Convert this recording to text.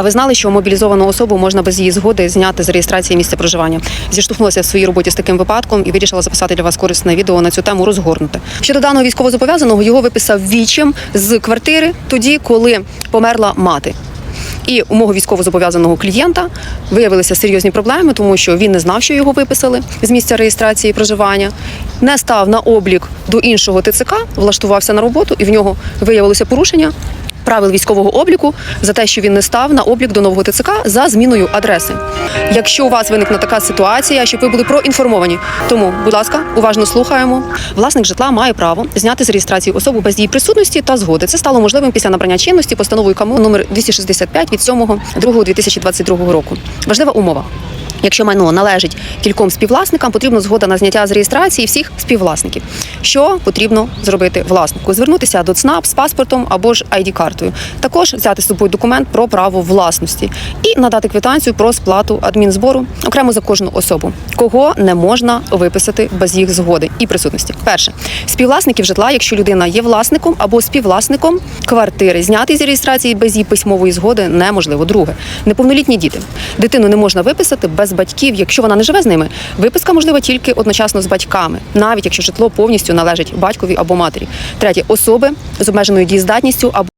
А ви знали, що мобілізовану особу можна без її згоди зняти з реєстрації місця проживання? Зіштовхнулася в своїй роботі з таким випадком і вирішила записати для вас корисне відео на цю тему розгорнути. Щодо даного військовозобов'язаного, його виписав вічим з квартири тоді, коли померла мати. І у мого військовозобов'язаного клієнта виявилися серйозні проблеми, тому що він не знав, що його виписали з місця реєстрації проживання, не став на облік до іншого ТЦК, влаштувався на роботу, і в нього виявилося порушення. Правил військового обліку за те, що він не став на облік до нового ТЦК за зміною адреси. Якщо у вас виникне така ситуація, щоб ви були проінформовані, тому, будь ласка, уважно слухаємо. Власник житла має право зняти з реєстрації особу без її присутності та згоди. Це стало можливим після набрання чинності постановою КАМУ номер 265 від 7.2.2022 року. Важлива умова. Якщо майно належить кільком співвласникам, потрібна згода на зняття з реєстрації всіх співвласників. Що потрібно зробити власнику? Звернутися до ЦНАП з паспортом або ж id картою Також взяти з собою документ про право власності і надати квитанцію про сплату адмінзбору окремо за кожну особу, кого не можна виписати без їх згоди і присутності. Перше співвласників житла, якщо людина є власником або співвласником квартири, зняти з реєстрації без її письмової згоди неможливо. Друге, неповнолітні діти. Дитину не можна виписати без батьків, якщо вона не живе з ними. Виписка можлива тільки одночасно з батьками, навіть якщо житло повністю належить батькові або матері. Третє особи з обмеженою дієздатністю або